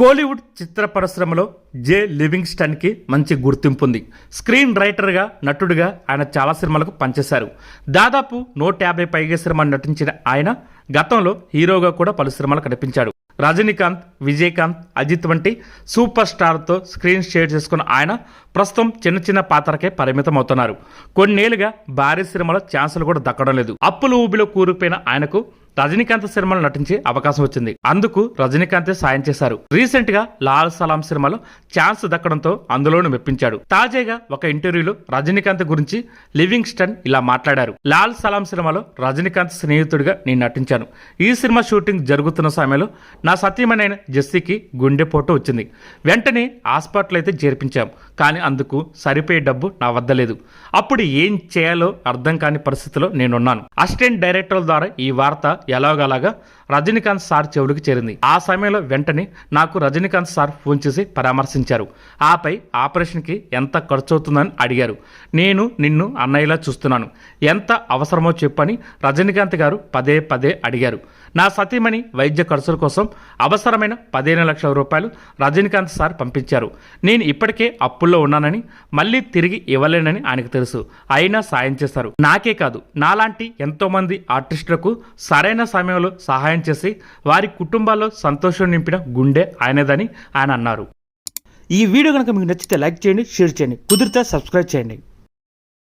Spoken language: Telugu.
కోలీవుడ్ చిత్ర పరిశ్రమలో జే లివింగ్స్టన్కి మంచి గుర్తింపు ఉంది. స్క్రీన్ రైటర్గా నటుడిగా ఆయన చాలా సినిమాలకు పనిచేశారు. దాదాపు నూట యాభై పైగా సినిమాలు నటించిన ఆయన గతంలో హీరోగా కూడా పలు సినిమాలు కనిపించాడు. రజనీకాంత్ విజయకాంత్ అజిత్ వంటి సూపర్ స్టార్తో స్క్రీన్ షేర్ చేసుకున్న ఆయన ప్రస్తుతం చిన్న చిన్న పాత్రకే పరిమితం అవుతున్నారు కొన్నేళ్ళుగా భారీ సినిమాలో ఛాన్సులు కూడా దక్కడం లేదు. అప్పుల ఊబిలో కూరుకుపోయిన ఆయనకు రజనీకాంత్ సినిమాలో నటించే అవకాశం వచ్చింది. అందుకు రజనీకాంతే సాయం చేశారు. రీసెంట్గా లాల్ సలాం సినిమాలో ఛాన్స్ దక్కడంతో అందులోనూ మెప్పించాడు. తాజాగా ఒక ఇంటర్వ్యూలో రజనీకాంత్ గురించి లివింగ్స్టన్ ఇలా మాట్లాడారు. లాల్ సలాం సినిమాలో రజనీకాంత్ స్నేహితుడిగా నేను నటించాను. ఈ సినిమా షూటింగ్ జరుగుతున్న సమయంలో నా సతీమణైన జెస్సీకి గుండెపోటు వచ్చింది. వెంటనే హాస్పిటల్ అయితే చేర్పించాం. కానీ అందుకు సరిపోయే డబ్బు నా వద్ద లేదు. అప్పుడు ఏం చేయాలో అర్థం కాని పరిస్థితిలో నేనున్నాను. అసిస్టెంట్ డైరెక్టర్ల ద్వారా ఈ వార్త ఎలాగలాగా రజనీకాంత్ సార్ చెవులకు చేరింది. ఆ సమయంలో వెంటనే నాకు రజనీకాంత్ సార్ ఫోన్ చేసి పరామర్శించారు. ఆపై ఆపరేషన్కి ఎంత ఖర్చు అవుతుందని అడిగారు. నేను నిన్ను అన్నయ్యలా చూస్తున్నాను. ఎంత అవసరమో చెప్పని రజనీకాంత్ గారు పదే పదే అడిగారు. నా సతీమణి వైద్య ఖర్చుల కోసం అవసరమైన పదిహేను లక్షల రూపాయలు రజనీకాంత్ సార్ పంపించారు. నేను ఇప్పటికే అప్పుల్లో ఉన్నానని మళ్ళీ తిరిగి ఇవ్వలేనని ఆయనకు తెలుసు. అయినా సాయం చేస్తారు. నాకే కాదు నాలాంటి ఎంతోమంది ఆర్టిస్టులకు సరే సరైన సమయంలో సహాయం చేసి వారి కుటుంబాల్లో సంతోషం నింపిన గుండె ఆయనదని ఆయన అన్నారు. ఈ వీడియో కనుక మీకు నచ్చితే లైక్ చేయండి షేర్ చేయండి. కుదిరితే సబ్స్క్రైబ్ చేయండి.